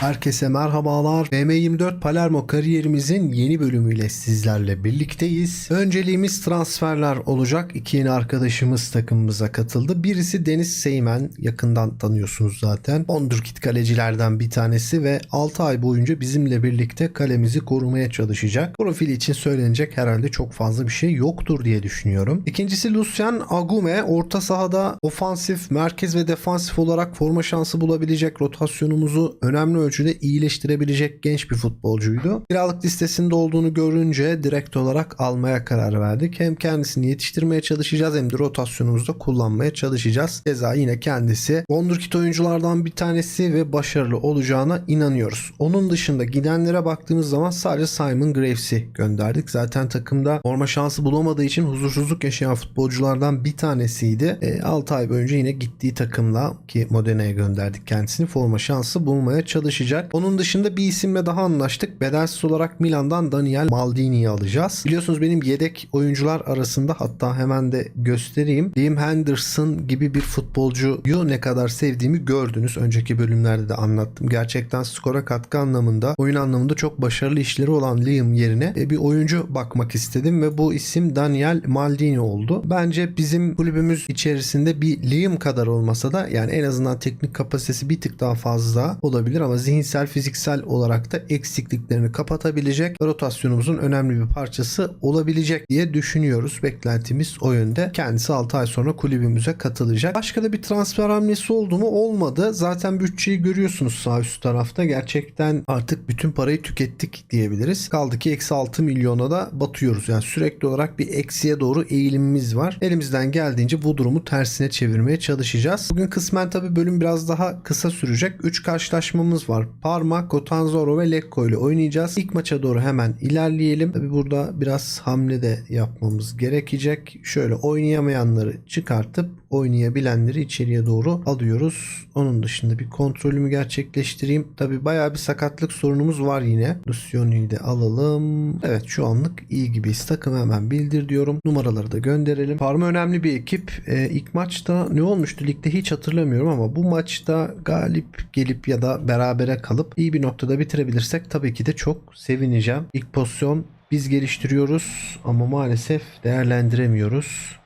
Herkese merhabalar. BM24 Palermo kariyerimizin yeni bölümüyle sizlerle birlikteyiz. Önceliğimiz transferler olacak. İki yeni arkadaşımız takımımıza katıldı. Birisi Deniz Seymen. Yakından tanıyorsunuz zaten. Wonderkid kalecilerden bir tanesi ve 6 ay boyunca bizimle birlikte kalemizi korumaya çalışacak. Profili için söylenecek herhalde çok fazla bir şey yoktur diye düşünüyorum. İkincisi Lucian Agume. Orta sahada ofansif, merkez ve defansif olarak forma şansı bulabilecek rotasyonumuzu önemli ölçüde iyileştirebilecek genç bir futbolcuydu. Kiralık listesinde olduğunu görünce direkt olarak almaya karar verdik. Hem kendisini yetiştirmeye çalışacağız hem de rotasyonumuzda kullanmaya çalışacağız. Keza yine kendisi Wonderkid oyunculardan bir tanesi ve başarılı olacağına inanıyoruz. Onun dışında gidenlere baktığımız zaman sadece Simon Graves'i gönderdik. Zaten takımda forma şansı bulamadığı için huzursuzluk yaşayan futbolculardan bir tanesiydi. E, 6 ay boyunca yine gittiği takımla ki Modena'ya gönderdik kendisini forma şansı bulmaya çalışacak. Onun dışında bir isimle daha anlaştık. Bedelsiz olarak Milan'dan Daniel Maldini'yi alacağız. Biliyorsunuz benim yedek oyuncular arasında hatta hemen de göstereyim. Liam Henderson gibi bir futbolcuyu ne kadar sevdiğimi gördünüz. Önceki bölümlerde de anlattım. Gerçekten skora katkı anlamında, oyun anlamında çok başarılı işleri olan Liam yerine e, bir oyuncu bakmak istedim ve bu isim Daniel Maldini oldu. Bence bizim kulübümüz içerisinde bir Liam kadar olmasa da yani en azından teknik kapasitesi bir tık daha fazla olabilir ama zihinsel fiziksel olarak da eksikliklerini kapatabilecek rotasyonumuzun önemli bir parçası olabilecek diye düşünüyoruz. Beklentimiz o yönde. Kendisi 6 ay sonra kulübümüze katılacak. Başka da bir transfer hamlesi oldu mu? Olmadı. Zaten bütçeyi görüyorsunuz sağ üst tarafta. Gerçekten artık bütün parayı tükettik diyebiliriz. Kaldı ki eksi 6 milyona da batıyoruz. Yani sürekli olarak bir eksiye doğru eğilimimiz var. Elimizden geldiğince bu durumu tersine çevirmeye çalışacağız. Bugün kısmen tabi bölüm biraz daha kısa sürecek. 3 karşılaşmamız var. Parma, Cotanzaro ve Lecco ile oynayacağız. İlk maça doğru hemen ilerleyelim. Tabi burada biraz hamle de yapmamız gerekecek. Şöyle oynayamayanları çıkartıp oynayabilenleri içeriye doğru alıyoruz. Onun dışında bir kontrolümü gerçekleştireyim. Tabi bayağı bir sakatlık sorunumuz var yine. Luciano'yu de alalım. Evet şu anlık iyi gibiyiz. Takım hemen bildir diyorum. Numaraları da gönderelim. Parma önemli bir ekip. Ee, ilk maçta ne olmuştu ligde hiç hatırlamıyorum ama bu maçta galip gelip ya da berabere kalıp iyi bir noktada bitirebilirsek tabii ki de çok sevineceğim. İlk pozisyon biz geliştiriyoruz ama maalesef değerlendiremiyoruz.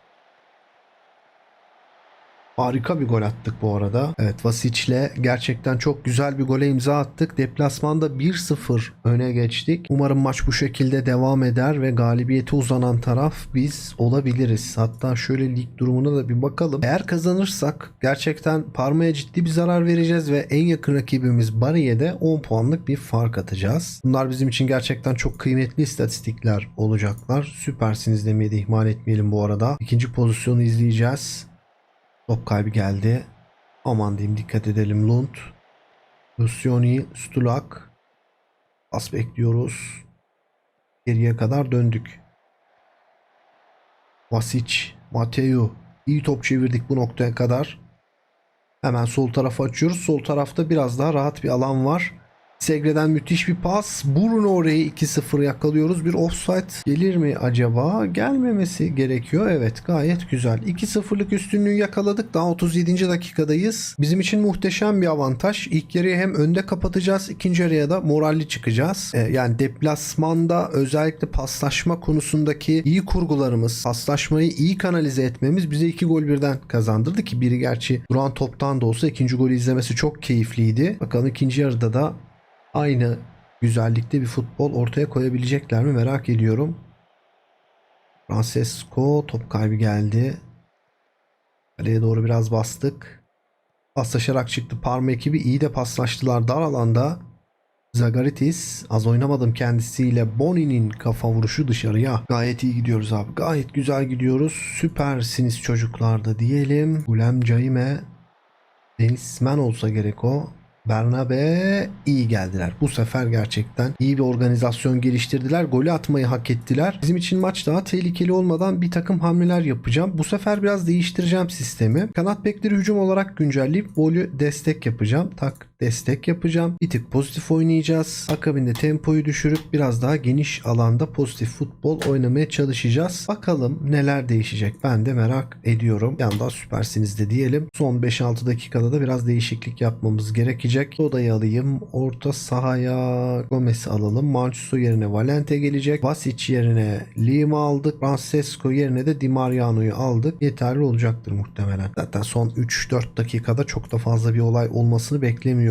Harika bir gol attık bu arada. Evet Vasic'le gerçekten çok güzel bir gole imza attık. Deplasmanda 1-0 öne geçtik. Umarım maç bu şekilde devam eder ve galibiyete uzanan taraf biz olabiliriz. Hatta şöyle lig durumuna da bir bakalım. Eğer kazanırsak gerçekten Parma'ya ciddi bir zarar vereceğiz ve en yakın rakibimiz Bari'ye de 10 puanlık bir fark atacağız. Bunlar bizim için gerçekten çok kıymetli istatistikler olacaklar. Süpersiniz demeyi de ihmal etmeyelim bu arada. İkinci pozisyonu izleyeceğiz. Top kaybı geldi. Aman diyeyim dikkat edelim Lund. Lucioni, Stulak. Pas bekliyoruz. Geriye kadar döndük. Vasic, Mateo. İyi top çevirdik bu noktaya kadar. Hemen sol tarafı açıyoruz. Sol tarafta biraz daha rahat bir alan var. Segre'den müthiş bir pas. Bruno orayı 2-0 yakalıyoruz. Bir offside gelir mi acaba? Gelmemesi gerekiyor. Evet gayet güzel. 2-0'lık üstünlüğü yakaladık. Daha 37. dakikadayız. Bizim için muhteşem bir avantaj. İlk yarıyı hem önde kapatacağız. ikinci yarıya da moralli çıkacağız. Ee, yani deplasmanda özellikle paslaşma konusundaki iyi kurgularımız, paslaşmayı iyi kanalize etmemiz bize iki gol birden kazandırdı ki biri gerçi duran toptan da olsa ikinci golü izlemesi çok keyifliydi. Bakalım ikinci yarıda da aynı güzellikte bir futbol ortaya koyabilecekler mi merak ediyorum. Francesco top kaybı geldi. Kaleye doğru biraz bastık. Paslaşarak çıktı. Parma ekibi iyi de paslaştılar dar alanda. Zagaritis az oynamadım kendisiyle Boni'nin kafa vuruşu dışarıya. Gayet iyi gidiyoruz abi. Gayet güzel gidiyoruz. Süpersiniz çocuklar da diyelim. Ulem Caime Denizmen olsa gerek o. Bernabe iyi geldiler. Bu sefer gerçekten iyi bir organizasyon geliştirdiler. Golü atmayı hak ettiler. Bizim için maç daha tehlikeli olmadan bir takım hamleler yapacağım. Bu sefer biraz değiştireceğim sistemi. Kanat bekleri hücum olarak güncelleyip golü destek yapacağım. Tak destek yapacağım. Bir tık pozitif oynayacağız. Akabinde tempoyu düşürüp biraz daha geniş alanda pozitif futbol oynamaya çalışacağız. Bakalım neler değişecek ben de merak ediyorum. Yandan süpersiniz de diyelim. Son 5-6 dakikada da biraz değişiklik yapmamız gerekecek. Odayı alayım. Orta sahaya Gomez'i alalım. Manchuso yerine Valente gelecek. Vasic yerine Lima aldık. Francesco yerine de Di Mariano'yu aldık. Yeterli olacaktır muhtemelen. Zaten son 3-4 dakikada çok da fazla bir olay olmasını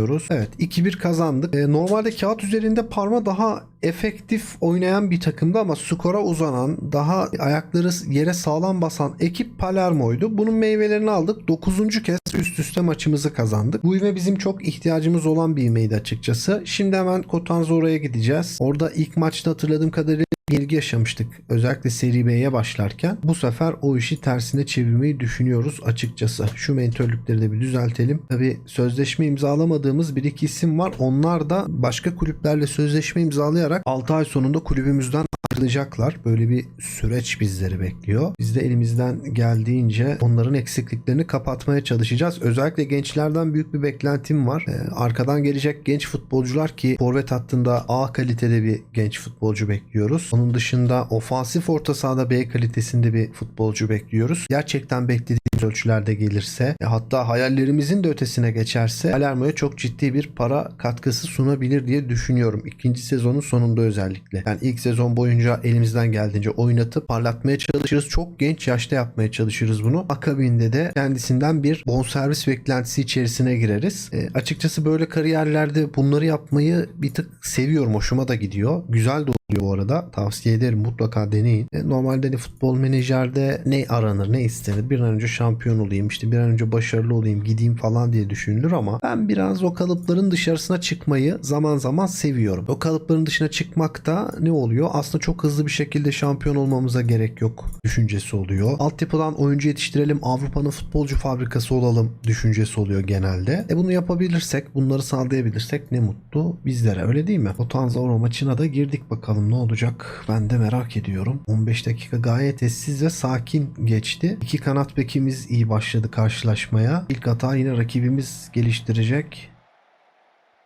beklemiyoruz. Evet 2-1 kazandık. Ee, normalde kağıt üzerinde Parma daha efektif oynayan bir takımdı ama skora uzanan, daha ayakları yere sağlam basan ekip Palermo'ydu. Bunun meyvelerini aldık. 9. kez üst üste maçımızı kazandık. Bu ivme bizim çok ihtiyacımız olan bir ivmeydi açıkçası. Şimdi hemen Kotanzora'ya gideceğiz. Orada ilk maçta hatırladığım kadarıyla yenilgi yaşamıştık. Özellikle Seri B'ye başlarken. Bu sefer o işi tersine çevirmeyi düşünüyoruz açıkçası. Şu mentörlükleri de bir düzeltelim. Tabi sözleşme imzalamadığımız bir iki isim var. Onlar da başka kulüplerle sözleşme imzalayarak 6 ay sonunda kulübümüzden ayrılacaklar. Böyle bir süreç bizleri bekliyor. Biz de elimizden geldiğince onların eksikliklerini kapatmaya çalışacağız. Özellikle gençlerden büyük bir beklentim var. Ee, arkadan gelecek genç futbolcular ki forvet hattında A kalitede bir genç futbolcu bekliyoruz. Onun dışında ofansif orta sahada B kalitesinde bir futbolcu bekliyoruz. Gerçekten beklediğimiz ölçülerde gelirse e, hatta hayallerimizin de ötesine geçerse Palermo'ya çok ciddi bir para katkısı sunabilir diye düşünüyorum. İkinci sezonun sonunda özellikle. Yani ilk sezon boyunca elimizden geldiğince oynatıp parlatmaya çalışırız. Çok genç yaşta yapmaya çalışırız bunu. Akabinde de kendisinden bir bonservis beklentisi içerisine gireriz. E, açıkçası böyle kariyerlerde bunları yapmayı bir tık seviyorum. Hoşuma da gidiyor. Güzel de oluyor bu arada. Tavsiye ederim mutlaka deneyin. E, normalde hani futbol menajerde ne aranır ne istenir? Bir an önce şampiyon olayım işte bir an önce başarılı olayım gideyim falan diye düşünülür ama ben biraz o kalıpların dışarısına çıkmayı zaman zaman seviyorum. O kalıpların dışına çıkmakta ne oluyor? Aslında çok hızlı bir şekilde şampiyon olmamıza gerek yok düşüncesi oluyor. Altyapıdan oyuncu yetiştirelim Avrupa'nın futbolcu fabrikası olalım düşüncesi oluyor genelde. E bunu yapabilirsek bunları sağlayabilirsek ne mutlu bizlere öyle değil mi? O Tanzavro maçına da girdik bakalım ne olacak ben de merak ediyorum. 15 dakika gayet eşsiz ve sakin geçti. İki kanat bekimiz iyi başladı karşılaşmaya. İlk hata yine rakibimiz geliştirecek.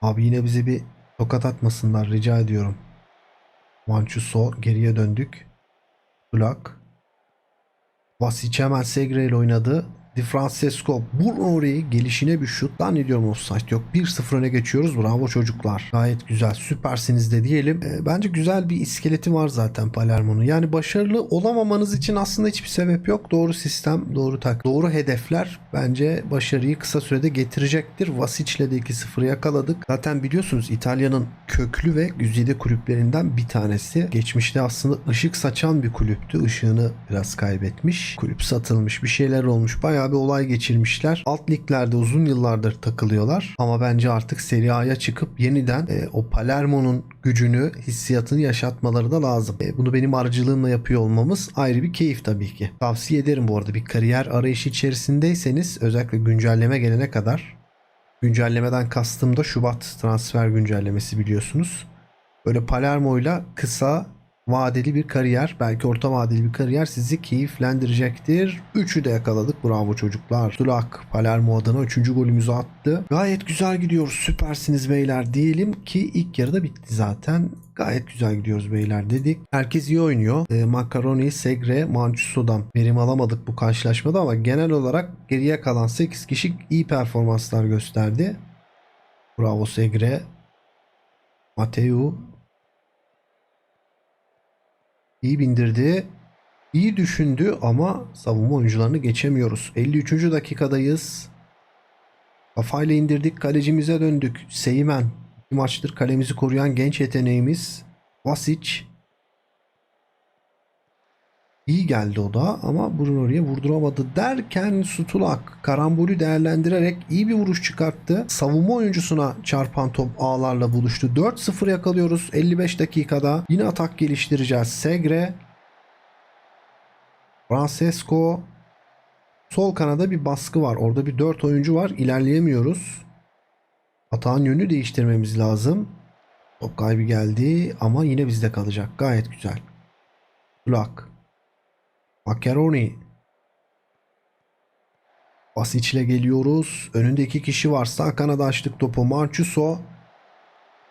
Abi yine bize bir tokat atmasınlar rica ediyorum. Manchuso geriye döndük. Kulak. Vasic hemen Segre ile oynadı. Di Francesco orayı gelişine bir şut. Zannediyorum offside yok. 1-0 öne geçiyoruz. Bravo çocuklar. Gayet güzel. Süpersiniz de diyelim. E, bence güzel bir iskeleti var zaten Palermo'nun. Yani başarılı olamamanız için aslında hiçbir sebep yok. Doğru sistem, doğru tak, doğru hedefler bence başarıyı kısa sürede getirecektir. Vasic ile de 2-0 yakaladık. Zaten biliyorsunuz İtalya'nın köklü ve güzide kulüplerinden bir tanesi. Geçmişte aslında ışık saçan bir kulüptü. Işığını biraz kaybetmiş. Kulüp satılmış. Bir şeyler olmuş. Bayağı bir olay geçirmişler. Alt liglerde uzun yıllardır takılıyorlar. Ama bence artık Serie A'ya çıkıp yeniden e, o Palermo'nun gücünü, hissiyatını yaşatmaları da lazım. E, bunu benim aracılığımla yapıyor olmamız ayrı bir keyif tabii ki. Tavsiye ederim bu arada bir kariyer arayışı içerisindeyseniz özellikle güncelleme gelene kadar güncellemeden kastım da Şubat transfer güncellemesi biliyorsunuz. Böyle Palermo'yla kısa vadeli bir kariyer, belki orta vadeli bir kariyer sizi keyiflendirecektir. Üçü de yakaladık. Bravo çocuklar. Sulak Palermo adına üçüncü golümüzü attı. Gayet güzel gidiyoruz. Süpersiniz beyler diyelim ki ilk yarıda bitti zaten. Gayet güzel gidiyoruz beyler dedik. Herkes iyi oynuyor. E, Macaroni, Segre, Manchuso'dan verim alamadık bu karşılaşmada ama genel olarak geriye kalan 8 kişi iyi performanslar gösterdi. Bravo Segre. Mateu İyi bindirdi. İyi düşündü ama savunma oyuncularını geçemiyoruz. 53. dakikadayız. Kafayla indirdik. Kalecimize döndük. Seymen. Bir maçtır kalemizi koruyan genç yeteneğimiz. Vasic. İyi geldi o da ama Bruno vurduramadı derken Stulak karambolü değerlendirerek iyi bir vuruş çıkarttı. Savunma oyuncusuna çarpan top ağlarla buluştu. 4-0 yakalıyoruz 55 dakikada. Yine atak geliştireceğiz. Segre Francesco Sol kanada bir baskı var. Orada bir 4 oyuncu var. İlerleyemiyoruz. Atağın yönünü değiştirmemiz lazım. Top kaybı geldi ama yine bizde kalacak. Gayet güzel. Kulak. Macaroni. Basic'le geliyoruz. Önünde iki kişi var. Sağ kanada açtık topu. Mançuso.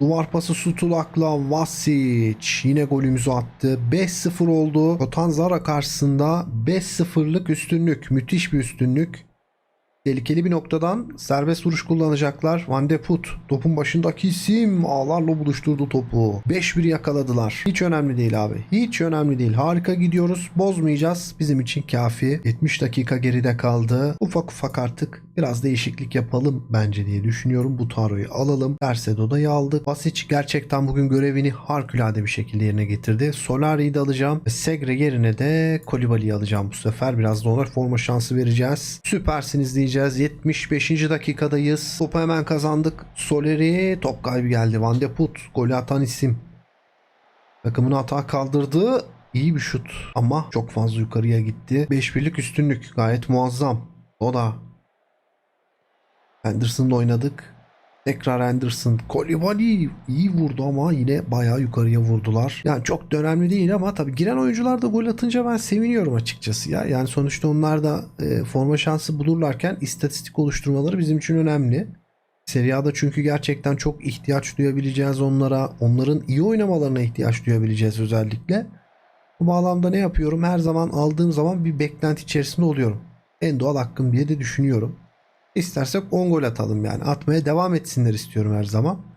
Duvar pası Sutulak'la Vasic yine golümüzü attı. 5-0 oldu. Kotanzara karşısında 5-0'lık üstünlük. Müthiş bir üstünlük. Tehlikeli bir noktadan serbest vuruş kullanacaklar. Van de Put topun başındaki isim ağlarla buluşturdu topu. 5-1 yakaladılar. Hiç önemli değil abi. Hiç önemli değil. Harika gidiyoruz. Bozmayacağız. Bizim için kafi. 70 dakika geride kaldı. Ufak ufak artık biraz değişiklik yapalım bence diye düşünüyorum. Bu taroyu alalım. Tersedoda'yı aldık. Basic gerçekten bugün görevini harikulade bir şekilde yerine getirdi. Solari'yi de alacağım. Segre yerine de Kolibali'yi alacağım bu sefer. Biraz da ona forma şansı vereceğiz. Süpersiniz diyeceğiz. 75. dakikadayız. Topu hemen kazandık. Soleri top kaybı geldi. Van de Put golü atan isim. Takımını hata kaldırdı. İyi bir şut ama çok fazla yukarıya gitti. 5-1'lik üstünlük gayet muazzam. O da Anderson'la oynadık. Tekrar Anderson. Kolibali iyi vurdu ama yine bayağı yukarıya vurdular. Yani çok da önemli değil ama tabii giren oyuncular da gol atınca ben seviniyorum açıkçası ya. Yani sonuçta onlar da e, forma şansı bulurlarken istatistik oluşturmaları bizim için önemli. Serie A'da çünkü gerçekten çok ihtiyaç duyabileceğiz onlara. Onların iyi oynamalarına ihtiyaç duyabileceğiz özellikle. Bu bağlamda ne yapıyorum? Her zaman aldığım zaman bir beklenti içerisinde oluyorum. En doğal hakkım diye de düşünüyorum. İstersek 10 gol atalım yani. Atmaya devam etsinler istiyorum her zaman.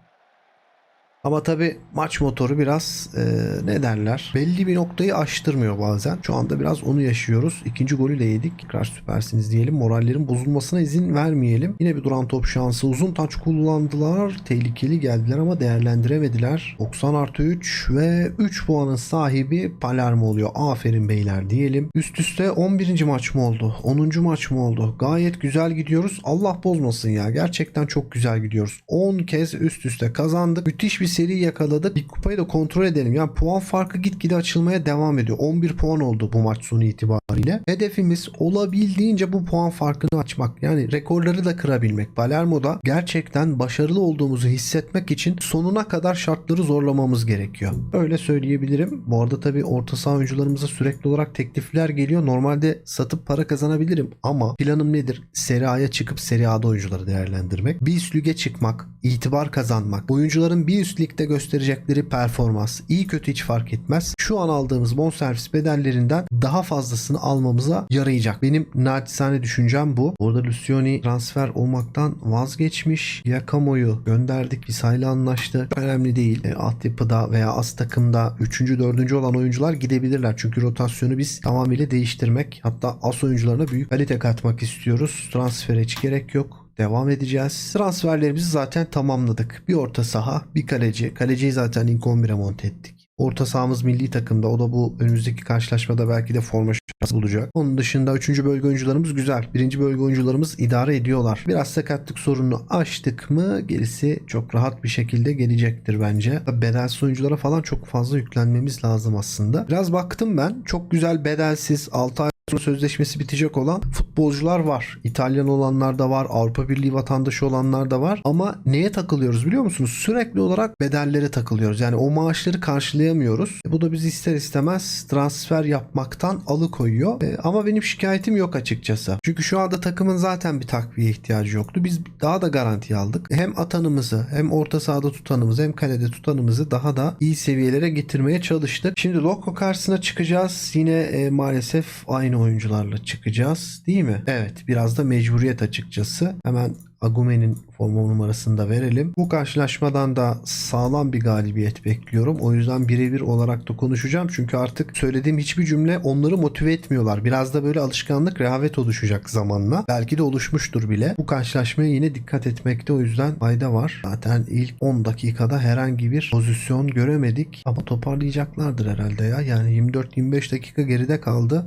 Ama tabi maç motoru biraz e, ne derler belli bir noktayı aştırmıyor bazen. Şu anda biraz onu yaşıyoruz. İkinci golü de yedik. Tekrar süpersiniz diyelim. Morallerin bozulmasına izin vermeyelim. Yine bir duran top şansı. Uzun taç kullandılar. Tehlikeli geldiler ama değerlendiremediler. 90 artı 3 ve 3 puanın sahibi Palermo oluyor. Aferin beyler diyelim. Üst üste 11. maç mı oldu? 10. maç mı oldu? Gayet güzel gidiyoruz. Allah bozmasın ya. Gerçekten çok güzel gidiyoruz. 10 kez üst üste kazandık. Müthiş bir seri yakaladık. Bir kupayı da kontrol edelim. Yani puan farkı gitgide açılmaya devam ediyor. 11 puan oldu bu maç sonu itibariyle. Hedefimiz olabildiğince bu puan farkını açmak. Yani rekorları da kırabilmek. Palermo'da gerçekten başarılı olduğumuzu hissetmek için sonuna kadar şartları zorlamamız gerekiyor. Öyle söyleyebilirim. Bu arada tabii orta saha oyuncularımıza sürekli olarak teklifler geliyor. Normalde satıp para kazanabilirim ama planım nedir? Serie A'ya çıkıp Serie A'da oyuncuları değerlendirmek. Bir üst lige çıkmak, itibar kazanmak, oyuncuların bir üst ligde gösterecekleri performans iyi kötü hiç fark etmez. Şu an aldığımız bonservis bedellerinden daha fazlasını almamıza yarayacak. Benim naçizane düşüncem bu. Orada Lucioni transfer olmaktan vazgeçmiş. Yakamo'yu gönderdik. Visayla anlaştı. Önemli değil. E, altyapıda veya az takımda 3. 4. olan oyuncular gidebilirler. Çünkü rotasyonu biz tamamıyla değiştirmek hatta as oyuncularına büyük kalite katmak istiyoruz. Transfere hiç gerek yok devam edeceğiz. Transferlerimizi zaten tamamladık. Bir orta saha, bir kaleci. Kaleciyi zaten ilk 11'e monte ettik. Orta sahamız milli takımda. O da bu önümüzdeki karşılaşmada belki de forma şansı bulacak. Onun dışında 3. bölge oyuncularımız güzel. 1. bölge oyuncularımız idare ediyorlar. Biraz sakatlık sorununu aştık mı gerisi çok rahat bir şekilde gelecektir bence. Bedelsiz oyunculara falan çok fazla yüklenmemiz lazım aslında. Biraz baktım ben. Çok güzel bedelsiz 6 ay sözleşmesi bitecek olan futbolcular var. İtalyan olanlar da var. Avrupa Birliği vatandaşı olanlar da var. Ama neye takılıyoruz biliyor musunuz? Sürekli olarak bedellere takılıyoruz. Yani o maaşları karşılayamıyoruz. E, bu da bizi ister istemez transfer yapmaktan alıkoyuyor. E, ama benim şikayetim yok açıkçası. Çünkü şu anda takımın zaten bir takviye ihtiyacı yoktu. Biz daha da garanti aldık. Hem atanımızı hem orta sahada tutanımızı hem kalede tutanımızı daha da iyi seviyelere getirmeye çalıştık. Şimdi Loko karşısına çıkacağız. Yine e, maalesef aynı oyuncularla çıkacağız değil mi? Evet biraz da mecburiyet açıkçası. Hemen Agume'nin forma numarasını da verelim. Bu karşılaşmadan da sağlam bir galibiyet bekliyorum. O yüzden birebir olarak da konuşacağım. Çünkü artık söylediğim hiçbir cümle onları motive etmiyorlar. Biraz da böyle alışkanlık, rehavet oluşacak zamanla. Belki de oluşmuştur bile. Bu karşılaşmaya yine dikkat etmekte o yüzden fayda var. Zaten ilk 10 dakikada herhangi bir pozisyon göremedik. Ama toparlayacaklardır herhalde ya. Yani 24-25 dakika geride kaldı.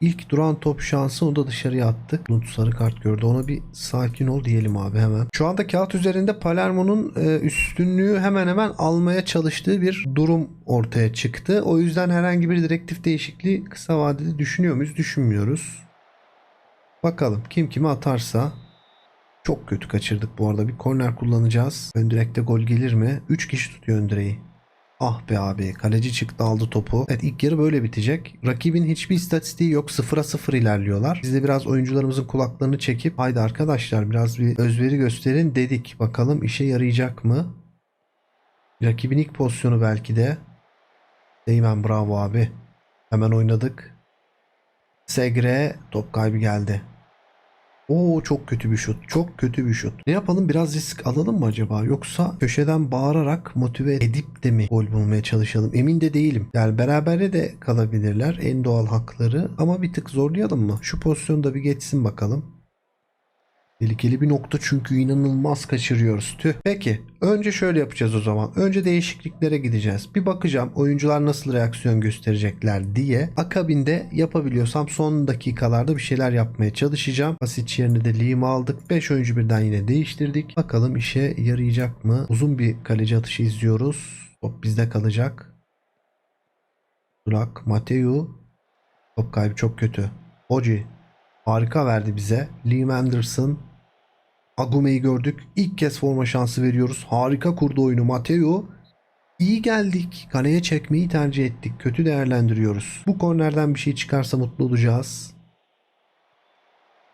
İlk duran top şansı onu da dışarıya attık. Lut sarı kart gördü. Ona bir sakin ol diyelim abi hemen. Şu anda kağıt üzerinde Palermo'nun e, üstünlüğü hemen hemen almaya çalıştığı bir durum ortaya çıktı. O yüzden herhangi bir direktif değişikliği kısa vadede düşünüyor muyuz? Düşünmüyoruz. Bakalım kim kimi atarsa. Çok kötü kaçırdık bu arada. Bir korner kullanacağız. Ön direkte gol gelir mi? 3 kişi tutuyor ön direği. Ah be abi kaleci çıktı aldı topu. Evet ilk yarı böyle bitecek. Rakibin hiçbir istatistiği yok. Sıfıra sıfır ilerliyorlar. Biz de biraz oyuncularımızın kulaklarını çekip haydi arkadaşlar biraz bir özveri gösterin dedik. Bakalım işe yarayacak mı? Rakibin ilk pozisyonu belki de. Değmen bravo abi. Hemen oynadık. Segre top kaybı geldi. Oo çok kötü bir şut. Çok kötü bir şut. Ne yapalım biraz risk alalım mı acaba? Yoksa köşeden bağırarak motive edip de mi gol bulmaya çalışalım? Emin de değilim. Yani berabere de kalabilirler. En doğal hakları. Ama bir tık zorlayalım mı? Şu pozisyonda bir geçsin bakalım. Tehlikeli bir nokta çünkü inanılmaz kaçırıyoruz. Tüh. Peki. Önce şöyle yapacağız o zaman. Önce değişikliklere gideceğiz. Bir bakacağım oyuncular nasıl reaksiyon gösterecekler diye. Akabinde yapabiliyorsam son dakikalarda bir şeyler yapmaya çalışacağım. Basit yerine de Liam'ı aldık. 5 oyuncu birden yine değiştirdik. Bakalım işe yarayacak mı? Uzun bir kaleci atışı izliyoruz. Top bizde kalacak. Durak, Mateu. Top kaybı çok kötü. Oji harika verdi bize. Liam Anderson Agume'yi gördük. İlk kez forma şansı veriyoruz. Harika kurdu oyunu Mateo. İyi geldik. Kaleye çekmeyi tercih ettik. Kötü değerlendiriyoruz. Bu kornerden bir şey çıkarsa mutlu olacağız.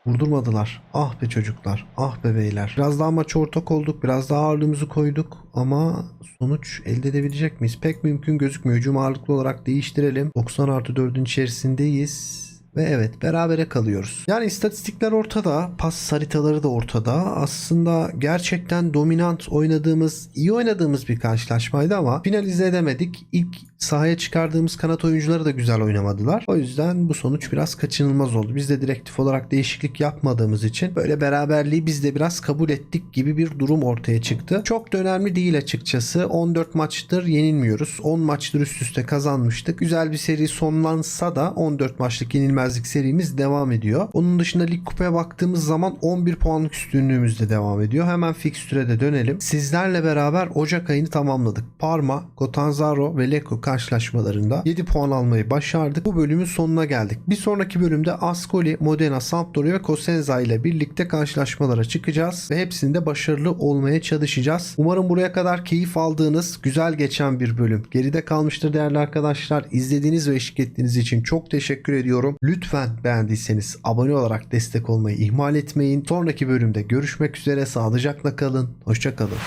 Vurdurmadılar. Ah be çocuklar. Ah be beyler. Biraz daha maç ortak olduk. Biraz daha ağırlığımızı koyduk. Ama sonuç elde edebilecek miyiz? Pek mümkün gözükmüyor. Hücum ağırlıklı olarak değiştirelim. 90 artı 4'ün içerisindeyiz. Ve evet berabere kalıyoruz. Yani istatistikler ortada. Pas haritaları da ortada. Aslında gerçekten dominant oynadığımız, iyi oynadığımız bir karşılaşmaydı ama finalize edemedik. İlk sahaya çıkardığımız kanat oyuncuları da güzel oynamadılar. O yüzden bu sonuç biraz kaçınılmaz oldu. Biz de direktif olarak değişiklik yapmadığımız için böyle beraberliği biz de biraz kabul ettik gibi bir durum ortaya çıktı. Çok da önemli değil açıkçası. 14 maçtır yenilmiyoruz. 10 maçtır üst üste kazanmıştık. Güzel bir seri sonlansa da 14 maçlık yenilmezlik serimiz devam ediyor. Onun dışında lig kupaya baktığımız zaman 11 puanlık üstünlüğümüz de devam ediyor. Hemen fikstüre de dönelim. Sizlerle beraber Ocak ayını tamamladık. Parma, Cotanzaro ve Lecco karşılaşmalarında 7 puan almayı başardık. Bu bölümün sonuna geldik. Bir sonraki bölümde Ascoli, Modena, Sampdoria ve Cosenza ile birlikte karşılaşmalara çıkacağız ve hepsinde başarılı olmaya çalışacağız. Umarım buraya kadar keyif aldığınız, güzel geçen bir bölüm. Geride kalmıştır değerli arkadaşlar. İzlediğiniz ve eşlik ettiğiniz için çok teşekkür ediyorum. Lütfen beğendiyseniz abone olarak destek olmayı ihmal etmeyin. Sonraki bölümde görüşmek üzere. Sağlıcakla kalın. Hoşçakalın.